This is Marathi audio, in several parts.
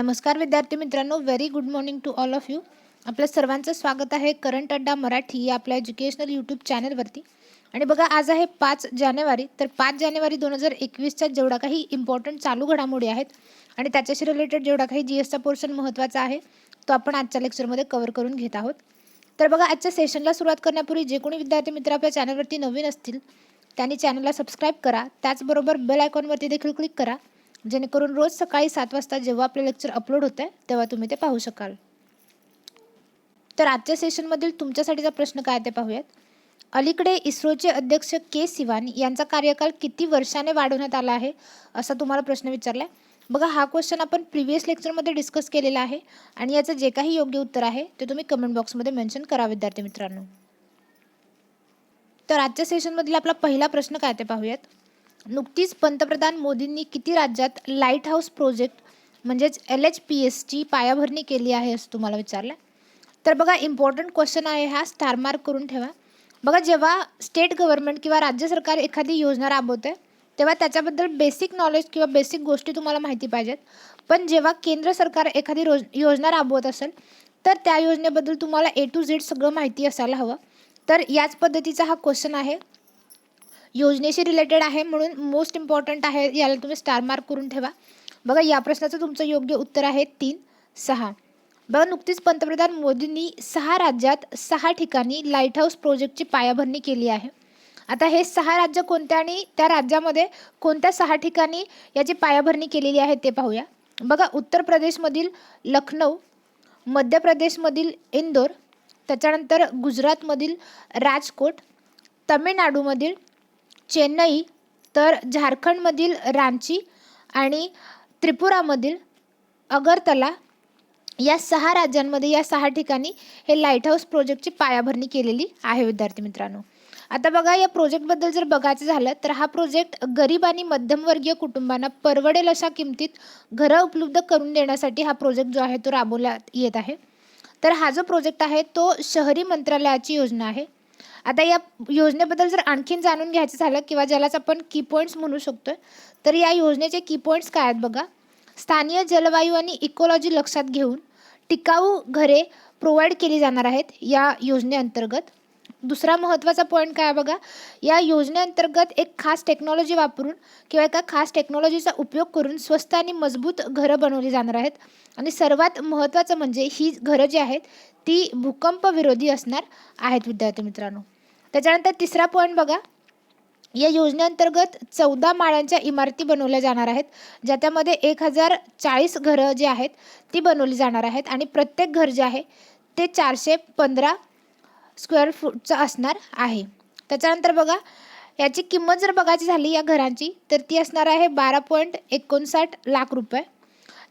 नमस्कार विद्यार्थी मित्रांनो very good morning to all of you आपल्या सर्वांचं स्वागत आहे करंट अड्डा मराठी या आपल्या एज्युकेशनल यूट्यूब चॅनलवरती आणि बघा आज आहे पाच जानेवारी तर पाच जानेवारी दोन हजार एकवीसच्या जेवढा काही इम्पॉर्टंट चालू घडामोडी आहेत आणि त्याच्याशी रिलेटेड जेवढा काही जी एसचा पोर्शन महत्त्वाचा आहे तो आपण आजच्या लेक्चरमध्ये कव्हर करून घेत आहोत. तर बघा आजच्या सेशनला सुरुवात करण्यापूर्वी जे कोणी विद्यार्थी मित्र आपल्या चॅनलवरती नवीन असतील त्यांनी चॅनलला सबस्क्राईब करा. त्याचबरोबर बेल आयकॉनवरती देखील क्लिक करा. जेणेकरून रोज सकाळी सात वाजता जेव्हा आपले लेक्चर अपलोड होतं आहे तेव्हा तुम्ही ते पाहू शकाल. तर आजच्या सेशनमधील तुमच्यासाठीचा प्रश्न काय ते पाहूयात. अलीकडे इस्रोचे अध्यक्ष के सिवान यांचा कार्यकाल किती वर्षाने वाढवण्यात आला आहे असा तुम्हाला प्रश्न विचारला आहे बघा हा क्वेश्चन आपण प्रिव्हियस लेक्चरमध्ये डिस्कस केलेला आहे आणि याचं जे काही योग्य उत्तर आहे ते तुम्ही कमेंट बॉक्समध्ये मेन्शन करा विद्यार्थी मित्रांनो. तर आजच्या सेशनमधील आपला पहिला प्रश्न काय ते पाहूयात. नुकतीच पंतप्रधान मोदींनी किती राज्यात लाइट हाऊस प्रोजेक्ट म्हणजेच एल एच पी एसची पायाभरणी केली आहे असं तुम्हाला विचारलं? तर बघा इम्पॉर्टंट क्वेश्चन आहे हा स्टार मार्क करून ठेवा. बघा जेव्हा स्टेट गव्हर्नमेंट किंवा राज्य सरकार एखादी योजना राबवते तेव्हा त्याच्याबद्दल बेसिक नॉलेज किंवा बेसिक गोष्टी तुम्हाला माहिती पाहिजेत. पण जेव्हा केंद्र सरकार एखादी रोज योजना राबवत असेल तर त्या योजनेबद्दल तुम्हाला ए टू झेड सगळं माहिती असायला हवं. तर याच पद्धतीचा हा क्वेश्चन आहे. योजनेशी रिलेटेड आहे म्हणून मोस्ट इम्पॉर्टंट आहे याला तुम्ही स्टार मार्क करून ठेवा. बघा या प्रश्नाचं तुमचं योग्य उत्तर आहे तीन सहा. बघा नुकतीच पंतप्रधान मोदींनी सहा राज्यात सहा ठिकाणी लाइट हाऊस प्रोजेक्टची पायाभरणी केली आहे. आता हे सहा राज्य कोणत्या आणि त्या राज्यामध्ये कोणत्या सहा ठिकाणी याची पायाभरणी केलेली आहे ते पाहूया. बघा उत्तर प्रदेशमधील लखनौ मध्य प्रदेशमधील इंदोर त्याच्यानंतर गुजरातमधील राजकोट तमिळनाडूमधील चेन्नई तर झारखंडमधील रांची आणि त्रिपुरामधील अगरतला या सहा राज्यांमध्ये या सहा ठिकाणी हे लाइट हाऊस प्रोजेक्टची पायाभरणी केलेली आहे विद्यार्थी मित्रांनो. आता बघा या प्रोजेक्टबद्दल जर बघायचं झालं तर हा प्रोजेक्ट गरीब आणि मध्यमवर्गीय कुटुंबांना परवडेल अशा किमतीत घरं उपलब्ध करून देण्यासाठी हा प्रोजेक्ट जो आहे तो राबवण्यात येत आहे. तर हा जो प्रोजेक्ट आहे तो शहरी मंत्रालयाची योजना आहे. आता या योजनेबद्दल जर आणखीन जाणून घ्यायचं झालं किंवा ज्यालाच आपण की पॉईंट्स म्हणू शकतो तर या योजनेचे की पॉईंट्स काय आहेत बघा. स्थानीय जलवायू आणि इकोलॉजी लक्षात घेऊन टिकाऊ घरे प्रोव्हाइड केली जाणार आहेत या योजनेअंतर्गत. दुसरा महत्त्वाचा पॉईंट काय बघा? या योजनेअंतर्गत एक खास टेक्नॉलॉजी वापरून किंवा एका खास टेक्नॉलॉजीचा उपयोग करून स्वस्त आणि मजबूत घरं बनवली जाणार आहेत. आणि सर्वात महत्त्वाचं म्हणजे ही घरं जी आहेत ती भूकंपविरोधी असणार आहेत विद्यार्थी मित्रांनो. त्याच्यानंतर तिसरा पॉईंट बघा. या योजनेअंतर्गत चौदा माळ्यांच्या इमारती बनवल्या जाणार आहेत ज्याच्यामध्ये एक हजार चाळीस घरं जी आहेत ती बनवली जाणार आहेत. आणि प्रत्येक घर जे आहे ते चारशे पंधरा स्क्वेअर फूटचं असणार आहे. त्याच्यानंतर बघा याची किंमत जर बघायची झाली या घरांची तर ती असणार आहे बारा पॉईंट एकोणसाठ लाख रुपये.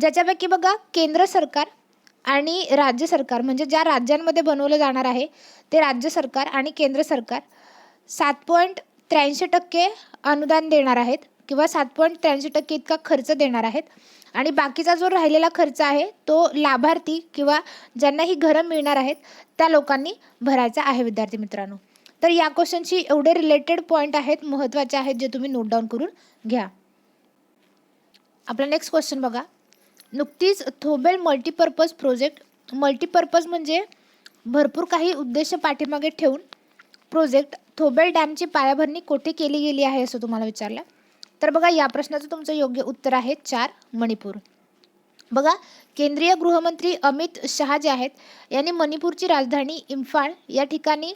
ज्याच्यापैकी बघा केंद्र सरकार आणि राज्य सरकार म्हणजे ज्या राज्यांमध्ये बनवलं जाणार आहे ते राज्य सरकार आणि केंद्र सरकार सात पॉईंट त्र्याऐंशी टक्के अनुदान देणार आहेत किंवा सात पॉईंट त्र्याऐंशी टक्के इतका खर्च देणार आहेत. आणि बाकीचा जो राहिलेला खर्च आहे तो लाभार्थी किंवा ज्यांना ही घरं मिळणार आहेत त्या लोकांनी भरायचा आहे विद्यार्थी मित्रांनो. तर या क्वेश्चनशी एवढे रिलेटेड पॉईंट आहेत महत्त्वाचे आहेत जे तुम्ही नोट डाऊन करून घ्या. आपला नेक्स्ट क्वेश्चन बघा. नुकतीच थोबेल मल्टीपर्पज प्रोजेक्ट मल्टीपर्पज म्हणजे भरपूर काही उद्देश पाठीमागे ठेवून प्रोजेक्ट थोबेल डॅमची पायाभरणी कोठे केली गेली आहे असं तुम्हाला विचारलं. तर बघा या प्रश्नाचं तुमचं योग्य उत्तर आहे चार मणिपूर. बघा केंद्रीय गृहमंत्री अमित शहा जे आहेत यांनी मणिपूरची राजधानी इम्फाळ या ठिकाणी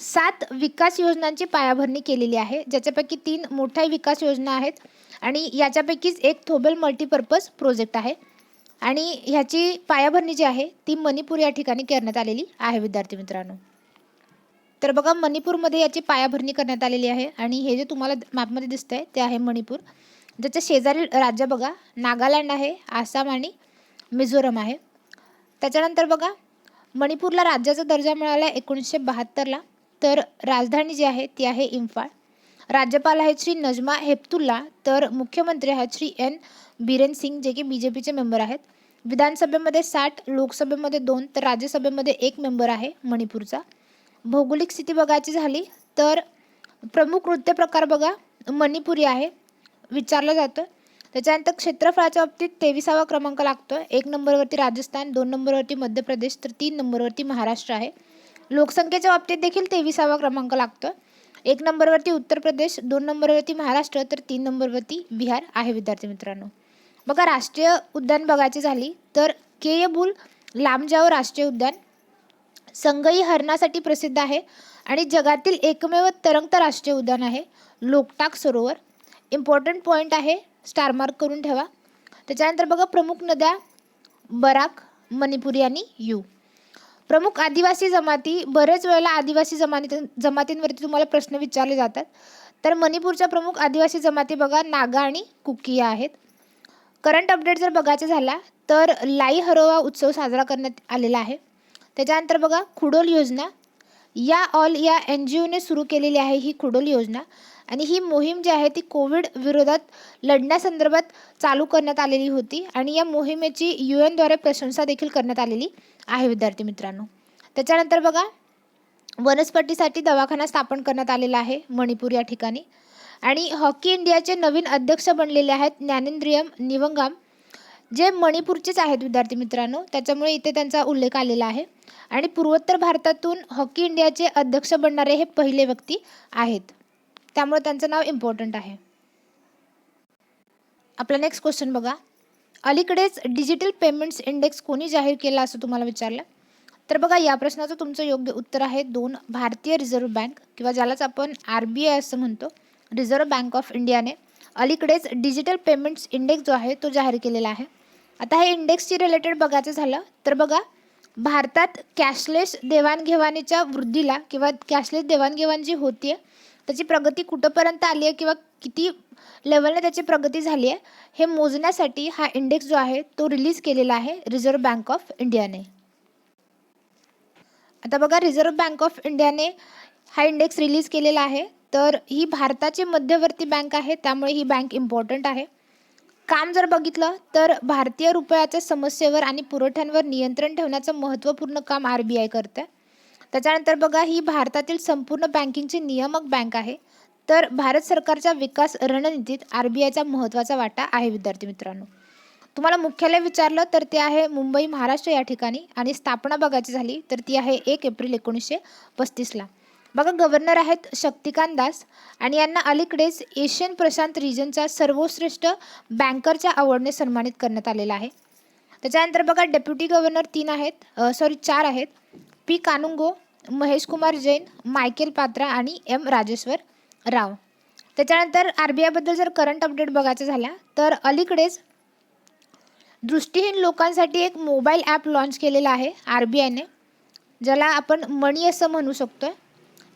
सात विकास योजनांची पायाभरणी केलेली आहे ज्याच्यापैकी तीन मोठ्या विकास योजना आहेत आणि याच्यापैकीच एक थोबेल मल्टीपर्पज प्रोजेक्ट आहे. आणि ह्याची पायाभरणी जी आहे ती मणिपूर या ठिकाणी करण्यात आलेली आहे विद्यार्थी मित्रांनो. तर बघा मणिपूरमध्ये याची पायाभरणी करण्यात आलेली आहे आणि हे जे तुम्हाला मॅपमध्ये दिसतं आहे ते आहे मणिपूर. ज्याच्या शेजारील राज्य बघा नागालँड आहे आसाम आणि मिझोरम आहे. त्याच्यानंतर बघा मणिपूरला राज्याचा दर्जा मिळाला आहे एकोणीसशे बहात्तरला. तर राजधानी जी आहे ती आहे इम्फाळ. राज्यपाल आहेत श्री नजमा हेप्तुल्ला तर मुख्यमंत्री आहेत श्री एन बिरेन सिंग जे की बी जे पीचे मेंबर आहेत. विधानसभेमध्ये साठ लोकसभेमध्ये दोन तर राज्यसभेमध्ये एक मेंबर आहे मणिपूरचा. भौगोलिक स्थिती बघायची झाली तर प्रमुख नृत्य प्रकार बघा मणिपुरी आहे विचारलं जातं. त्याच्यानंतर क्षेत्रफळाच्या बाबतीत तेविसावा क्रमांक लागतो. एक नंबरवरती राजस्थान दोन नंबरवरती मध्य प्रदेश तर तीन नंबरवरती महाराष्ट्र आहे. लोकसंख्येच्या बाबतीत देखील तेविसावा क्रमांक लागतो. एक नंबरवरती उत्तर प्रदेश दोन नंबरवरती महाराष्ट्र तर तीन नंबरवरती बिहार आहे विद्यार्थी मित्रांनो. बघा राष्ट्रीय उद्यान बघायची झाली तर केयबुल लांबजाव राष्ट्रीय उद्यान संगई हरणासाठी प्रसिद्ध आहे आणि जगातील एकमेव तरंगत राष्ट्रीय उद्यान आहे. लोकटाक सरोवर. इम्पॉर्टंट पॉईंट आहे. स्टार मार्क करून ठेवा. त्याच्यानंतर बघा प्रमुख नद्या बराक मणिपुरी आणि यू. प्रमुख आदिवासी जमाती बरेच वेळेला आदिवासी जमाती जमातींवरती तुम्हाला प्रश्न विचारले जातात. तर मणिपूरच्या प्रमुख आदिवासी जमाती बघा नागा आणि कुकिया आहेत. करंट अपडेट जर बघायचा झाला तर लाई हरोवा उत्सव साजरा करण्यात आलेला आहे. त्याच्यानंतर बघा खुडोल योजना. या ऑल या एन जी ओने सुरू केलेली आहे ही खुडोल योजना. आणि ही मोहीम जी आहे ती कोविड विरोधात लढण्यासंदर्भात चालू करण्यात आलेली होती. आणि या मोहिमेची यू एनद्वारे प्रशंसा देखील करण्यात आलेली आहे विद्यार्थी मित्रांनो. त्याच्यानंतर बघा वनस्पतीसाठी दवाखाना स्थापन करण्यात आलेला आहे मणिपूर या ठिकाणी. आणि हॉकी इंडियाचे नवीन अध्यक्ष बनलेले आहेत ज्ञानेंद्रियम निवंगाम जे मणिपूरचेच आहेत विद्यार्थी मित्रांनो. त्याच्यामुळे इथे त्यांचा उल्लेख आलेला आहे. आणि पूर्वोत्तर भारतातून हॉकी इंडियाचे अध्यक्ष बनणारे हे पहिले व्यक्ती आहेत. त्यामुळे त्यांचं नाव इम्पॉर्टंट आहे. आपला नेक्स्ट क्वेश्चन बघा. अलीकडेच डिजिटल पेमेंट्स इंडेक्स कोणी जाहीर केला असं तुम्हाला विचारलं? तर बघा या प्रश्नाचं तुमचं योग्य उत्तर आहे दोन भारतीय रिझर्व्ह बँक किंवा ज्यालाच आपण आर बी आय असं म्हणतो रिझर्व्ह बँक ऑफ इंडियाने अलीकडेच डिजिटल पेमेंट्स इंडेक्स जो आहे तो जाहीर केलेला आहे. आता हे इंडेक्सची रिलेटेड बघायचं झालं तर बघा भारतात कॅशलेस देवाणघेवाणीच्या वृद्धीला किंवा कॅशलेस देवाणघेवाण जी होती आहे त्याची प्रगती कुठंपर्यंत आली आहे किंवा किती लेवलने त्याची प्रगती झाली आहे हे मोजण्यासाठी हा इंडेक्स जो आहे तो रिलीज केलेला आहे रिझर्व्ह बँक ऑफ इंडियाने आता बघा रिझर्व्ह बँक ऑफ इंडियाने हा इंडेक्स रिलीज केलेला आहे. तर ही भारताची मध्यवर्ती बँक आहे त्यामुळे ही बँक इम्पॉर्टंट आहे. काम जर बघितलं तर भारतीय रुपयाच्या समस्येवर आणि पुरवठ्यांवर नियंत्रण ठेवण्याचं महत्त्वपूर्ण काम आर बी आय करते त्याच्यानंतर बघा ही भारतातील संपूर्ण बँकिंगची नियामक बँक आहे. तर भारत सरकारच्या विकास रणनीतीत आर बी आयचा महत्त्वाचा वाटा आहे विद्यार्थी मित्रांनो. तुम्हाला मुख्यालय विचारलं तर ते आहे मुंबई महाराष्ट्र या ठिकाणी. आणि स्थापना बघायची झाली तर ती आहे एक एप्रिल एकोणीसशे पस्तीसला. बघा गव्हर्नर आहेत शक्तिकांत दास आणि यांना अलीकडेच एशियन प्रशांत रिजनचा सर्वश्रेष्ठ बँकरच्या अवॉर्डने सन्मानित करण्यात आलेला आहे. त्याच्यानंतर बघा डेप्युटी गव्हर्नर तीन आहेत सॉरी चार आहेत. पी. कानुंगो महेश कुमार जैन मायकेल पात्रा आणि एम. राजेश्वर राव. त्याच्यानंतर आर बी आयबद्दल जर करंट अपडेट बघायचं झाला तर अलीकडेच दृष्टीहीन लोकांसाठी एक मोबाईल ॲप लॉन्च केलेला आहे आर बी आयने ज्याला आपण मणी असं म्हणू शकतो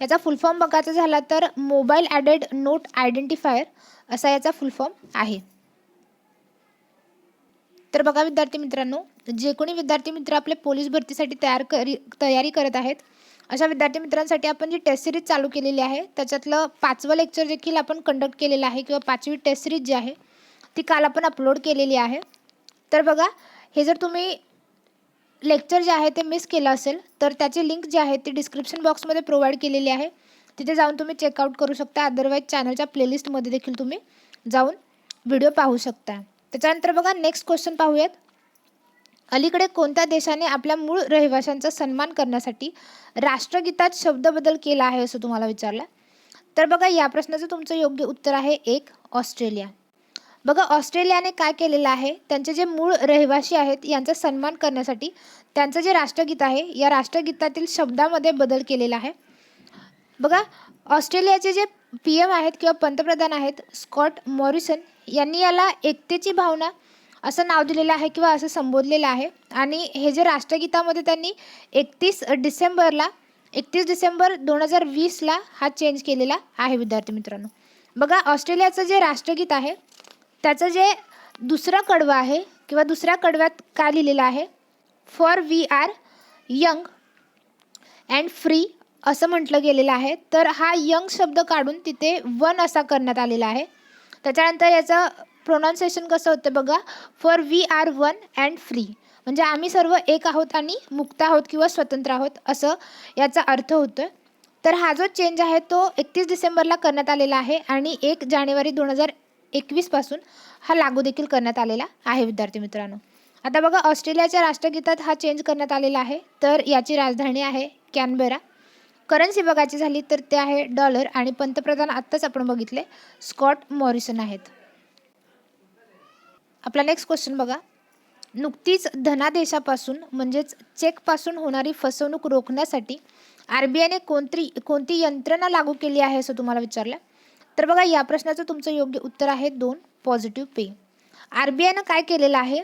याचा फुल फॉर्म बघायचा झाला तर मोबाईल ॲडेड नोट आयडेंटिफायर असा याचा फुल फॉर्म आहे. तर बघा विद्यार्थी मित्रांनो जे कोणी विद्यार्थी मित्र आपले पोलीस भरतीसाठी तयार करी तयारी करत आहेत अशा विद्यार्थी मित्रांसाठी आपण जी टेस्ट सिरीज चालू केलेली आहे त्याच्यातलं पाचवं लेक्चर देखील आपण कंडक्ट केलेलं आहे किंवा पाचवी टेस्ट सिरीज जी आहे ती काल आपण अपलोड केलेली आहे. तर बघा हे जर तुम्ही लेक्चर जे आहे ते मिस केलं असेल तर त्याची लिंक जी आहे ती डिस्क्रिप्शन बॉक्समध्ये प्रोव्हाइड केलेली आहे. तिथे जाऊन तुम्ही चेकआउट करू शकता. अदरवाईज चॅनलच्या प्लेलिस्टमध्ये देखील तुम्ही जाऊन व्हिडिओ पाहू शकता. त्याच्यानंतर बघा नेक्स्ट क्वेश्चन पाहूयात. अलीकडे कोणत्या देशाने आपल्या मूळ रहिवाशांचा सन्मान करण्यासाठी राष्ट्रगीतात शब्दबदल केला आहे असं तुम्हाला विचारलं? तर बघा या प्रश्नाचं तुमचं योग्य उत्तर आहे एक ऑस्ट्रेलिया. बघा ऑस्ट्रेलियाने काय केलेलं आहे? त्यांचे जे मूळ रहिवासी आहेत यांचा सन्मान करण्यासाठी त्यांचं जे राष्ट्रगीत आहे या राष्ट्रगीतातील शब्दामध्ये बदल केलेला आहे. बघा ऑस्ट्रेलियाचे जे पी एम आहेत किंवा पंतप्रधान आहेत स्कॉट मॉरिसन यांनी याला एकतेची भावना असं नाव दिलेलं आहे किंवा असं संबोधलेलं आहे. आणि हे जे राष्ट्रगीतामध्ये त्यांनी एकतीस डिसेंबरला एकतीस डिसेंबर दोन हजार वीसला हा चेंज केलेला आहे विद्यार्थी मित्रांनो. बघा ऑस्ट्रेलियाचं जे राष्ट्रगीत आहे त्याचं जे दुसरं कडवं आहे किंवा दुसऱ्या कडव्यात काय लिहिलेलं आहे? For we are young and free असं म्हटलं गेलेलं आहे. तर हा यंग शब्द काढून तिथे वन असा करण्यात आलेला आहे. त्याच्यानंतर याचं प्रोनाऊन्सिएशन कसं होतं बघा? For we are one and free म्हणजे आम्ही सर्व एक आहोत आणि मुक्त आहोत किंवा स्वतंत्र आहोत असं याचा अर्थ होतो तर हा जो चेंज आहे तो एकतीस डिसेंबरला करण्यात आलेला आहे आणि एक जानेवारी दोन हजार एकवीसपासून हा लागू देखील करण्यात आलेला आहे विद्यार्थी मित्रांनो. आता बघा ऑस्ट्रेलियाच्या राष्ट्रगीतात हा चेंज करण्यात आलेला आहे. तर याची राजधानी आहे कॅनबेरा. करन्सी बघायची झाली तर ते आहे डॉलर आणि पंतप्रधान आत्ताच आपण बघितले स्कॉट मॉरिसन आहेत. आपला नेक्स्ट क्वेश्चन बघा. नुकतीच धनादेशापासून म्हणजेच चेकपासून होणारी फसवणूक रोखण्यासाठी आर बी आयने कोणती कोणती यंत्रणा लागू केली आहे असं तुम्हाला विचारलं? तर बघा या प्रश्नाचं तुमचं योग्य उत्तर आहे दोन पॉझिटिव्ह पे आर बी आयनं काय केलेलं आहे?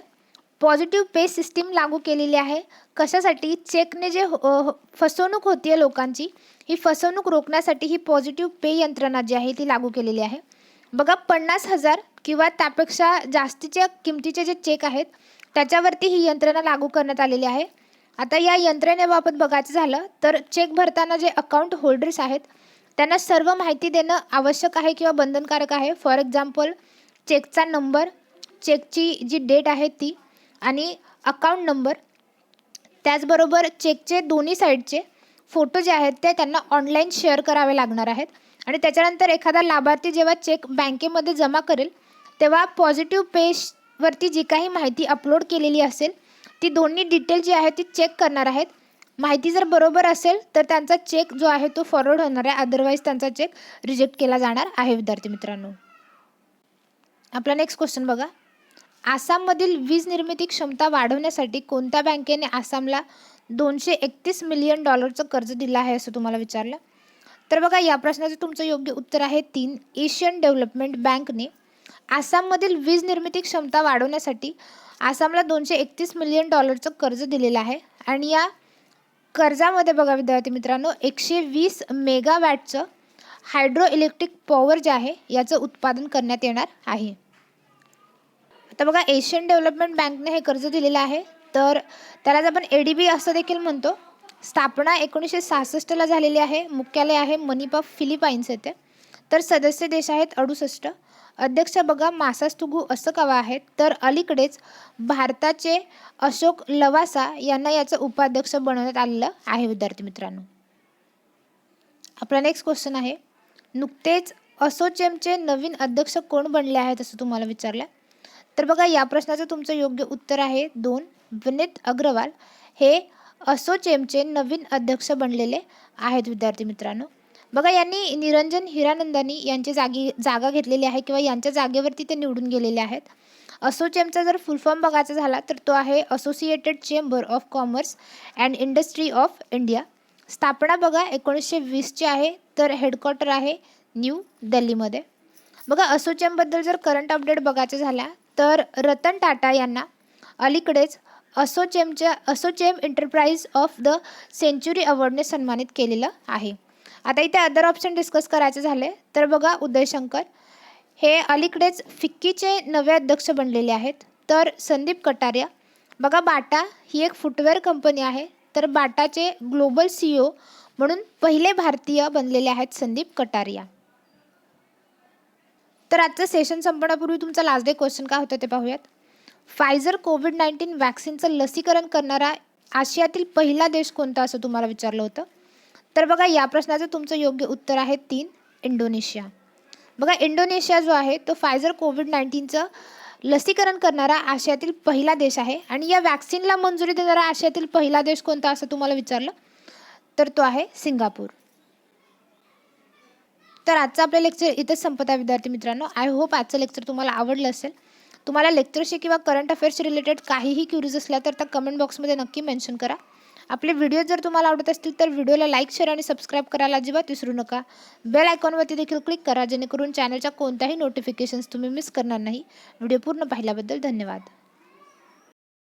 पॉझिटिव्ह पे सिस्टीम लागू केलेली आहे. कशासाठी? चेकने जे हो- फसवणूक होती आहे लोकांची ही फसवणूक रोखण्यासाठी ही पॉझिटिव्ह पे यंत्रणा जी आहे ती लागू केलेली आहे. बघा पन्नास हजार किंवा त्यापेक्षा जास्तीच्या किमतीचे जे चेक आहेत त्याच्यावरती ही यंत्रणा लागू करण्यात आलेली आहे. आता या यंत्रणेबाबत बघायचं झालं तर चेक भरताना जे अकाउंट होल्डर्स आहेत त्यांना सर्व माहिती देणं आवश्यक आहे किंवा बंधनकारक आहे. फॉर एक्झाम्पल चेकचा नंबर चेकची जी डेट आहे ती आणि अकाउंट नंबर त्याचबरोबर चेकचे दोन्ही साईडचे फोटो जे आहेत ते त्यांना ऑनलाईन शेअर करावे लागणार आहेत. आणि त्याच्यानंतर एखादा लाभार्थी जेव्हा चेक बँकेमध्ये जमा करेल तेव्हा पॉझिटिव्ह पेजवरती जी काही माहिती अपलोड केलेली असेल ती दोन्ही डिटेल जी आहे ती चेक करणार आहेत. माहिती जर बरोबर असेल तर त्यांचा चेक जो आहे तो फॉरवर्ड होणार आहे. अदरवाईज त्यांचा चेक रिजेक्ट केला जाणार आहे विद्यार्थी मित्रांनो. आपला नेक्स्ट क्वेश्चन बघा. आसाममधील वीज निर्मिती क्षमता वाढवण्यासाठी कोणत्या बँकेने आसामला दोनशे एकतीस मिलियन डॉलरचं कर्ज दिलं आहे असं तुम्हाला विचारलं? तर बघा या प्रश्नाचं तुमचं योग्य उत्तर आहे तीन. एशियन डेव्हलपमेंट बँकने आसाममधील वीज निर्मिती क्षमता वाढवण्यासाठी आसामला दोनशे एकतीस मिलियन डॉलरचं कर्ज दिलेलं आहे. आणि या कर्जामध्ये बघा विद्यार्थी मित्रांनो एकशे वीस मेगावॅटचं हायड्रो इलेक्ट्रिक पॉवर जे आहे याचं उत्पादन करण्यात येणार आहे. आता बघा एशियन डेव्हलपमेंट बँकने हे कर्ज दिलेलं आहे. तर त्यालाच आपण ए डी बी असं देखील म्हणतो. स्थापना एकोणीसशे सहासष्टला झालेली आहे. मुख्यालय आहे मनिपा फिलिपाईन्स येथे. तर सदस्य देश आहेत अडुसष्ट. अध्यक्ष बघा मासास्तुगू असकावा आहेत? तर अलीकडेच भारताचे अशोक लवासा यांना याचं उपाध्यक्ष बनवण्यात आलेलं आहे विद्यार्थी मित्रांनो. आपला नेक्स्ट क्वेश्चन आहे नुकतेच असोचेमचे नवीन अध्यक्ष कोण बनले आहेत असं तुम्हाला विचारलं? तर बघा या प्रश्नाचं तुमचं योग्य उत्तर आहे दोन विनीत अग्रवाल हे असोचेमचे नवीन अध्यक्ष बनलेले आहेत विद्यार्थी मित्रांनो. बघा यांनी निरंजन हिरानंदानी यांची जागी जागा घेतलेली आहे किंवा यांच्या जागेवरती ते निवडून गेलेले आहेत. असोचेमचा जर फुल फॉर्म बघायचा झाला तर तो आहे associated chamber of commerce and industry of India स्थापना बघा एकोणीसशे वीसची आहे तर हेडक्वार्टर आहे न्यू दिल्लीमध्ये बघा असोचेमबद्दल जर करंट अपडेट बघायचं झाला तर रतन टाटा यांना अलीकडेच असोचेमच्या ASSOCHAM enterprise of the century अवॉर्डने सन्मानित केलेलं आहे. आता इथे अदर ऑप्शन डिस्कस करायचे झाले तर बघा उदयशंकर हे अलीकडेच फिक्कीचे नवे अध्यक्ष बनलेले आहेत. तर संदीप कटारिया. बघा बाटा ही एक फुटवेअर कंपनी आहे. तर बाटाचे ग्लोबल सी ओ म्हणून पहिले भारतीय बनलेले आहेत संदीप कटारिया. तर आजचं सेशन संपण्यापूर्वी तुमचा लास्ट डे क्वेश्चन काय होतं ते पाहूयात. फायझर कोविड नाईन्टीन वॅक्सिनचं लसीकरण करणारा आशियातील पहिला देश कोणता असं तुम्हाला विचारलं होतं? तर बघा या प्रश्नाचं तुमचं योग्य उत्तर आहे तीन इंडोनेशिया. बघा इंडोनेशिया जो आहे तो फायझर कोविड नाईन्टीनचं लसीकरण करणारा आशियातील पहिला देश आहे आणि या वॅक्सिनला मंजुरी देणारा आशियातील पहिला देश कोणता असं तुम्हाला विचारलं? तर तो आहे सिंगापूर. तर आजचं आपलं लेक्चर इथेच संपत आहे विद्यार्थी मित्रांनो. आय होप आजचं लेक्चर तुम्हाला आवडलं असेल. तुम्हाला लेक्चरशी किंवा करंट अफेअर्सशी रिलेटेड काहीही क्युरीज असल्या तर त्या कमेंट बॉक्समध्ये नक्की मेन्शन करा. आपले व्हिडिओ जर तुम्हाला आवडत असतील तर व्हिडिओला लाईक शेअर आणि सबस्क्राईब करायला अजिबात विसरू नका. बेल आयकॉनवरती देखील क्लिक करा जेणेकरून चॅनलच्या कोणत्याही नोटिफिकेशन्स तुम्ही मिस करणार नाही. व्हिडिओ पूर्ण पाहिल्याबद्दल धन्यवाद.